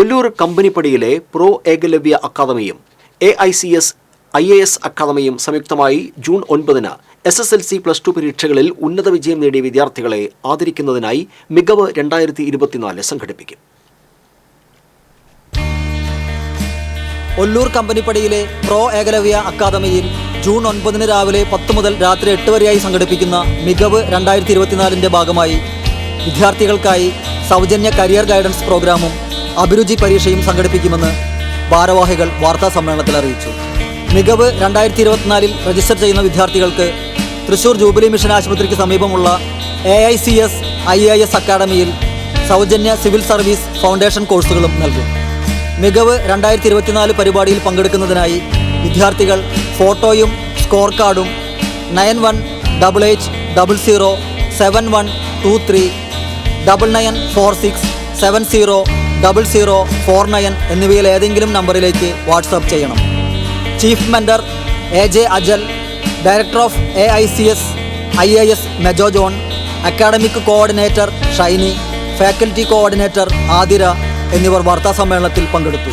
Ollur കമ്പനിപ്പടിയിലെ pro Ekalavya അക്കാദമിയും A I C S I A S അക്കാദമിയും സംയുക്തമായി June ഒൻപതിന് S S L C plus two പരീക്ഷകളിൽ ഉന്നത വിജയം നേടിയ വിദ്യാർത്ഥികളെ ആദരിക്കുന്നതിനായി മികവ് രണ്ടായിരത്തി ഇരുപത്തിനാല് സംഘടിപ്പിക്കും. ഒല്ലൂർ കമ്പനിപ്പടിയിലെ പ്രോ ഏകലവ്യ അക്കാദമിയിൽ ജൂൺ ഒൻപതിന് രാവിലെ പത്ത് മുതൽ രാത്രി എട്ട് വരെയായി സംഘടിപ്പിക്കുന്ന മികവ് രണ്ടായിരത്തി ഇരുപത്തിനാലിന്റെ ഭാഗമായി വിദ്യാർത്ഥികൾക്കായി സൗജന്യ കരിയർ ഗൈഡൻസ് പ്രോഗ്രാമും അഭിരുചി പരീക്ഷയും സംഘടിപ്പിക്കുമെന്ന് ഭാരവാഹികൾ വാർത്താ സമ്മേളനത്തിൽ അറിയിച്ചു. മികവ് രണ്ടായിരത്തി ഇരുപത്തിനാലിൽ രജിസ്റ്റർ ചെയ്യുന്ന വിദ്യാർത്ഥികൾക്ക് തൃശൂർ ജൂബിലി മിഷൻ ആശുപത്രിക്ക് സമീപമുള്ള A I C S I A S അക്കാഡമിയിൽ സൗജന്യ സിവിൽ സർവീസ് ഫൗണ്ടേഷൻ കോഴ്സുകളും നൽകും. മികവ് രണ്ടായിരത്തി ഇരുപത്തിനാല് പരിപാടിയിൽ പങ്കെടുക്കുന്നതിനായി വിദ്യാർത്ഥികൾ ഫോട്ടോയും സ്കോർ കാർഡും nine one double eight double zero seven one two three double nine four six seven zero double zero four nine എന്നിവയിൽ ഏതെങ്കിലും നമ്പറിലേക്ക് വാട്സാപ്പ് ചെയ്യണം. Chief mentor A J Ajal director of A I C S I A S Mejo John academic coordinator Shiny faculty coordinator Athira എന്നിവർ വാർത്താസമ്മേളനത്തിൽ പങ്കെടുത്തു.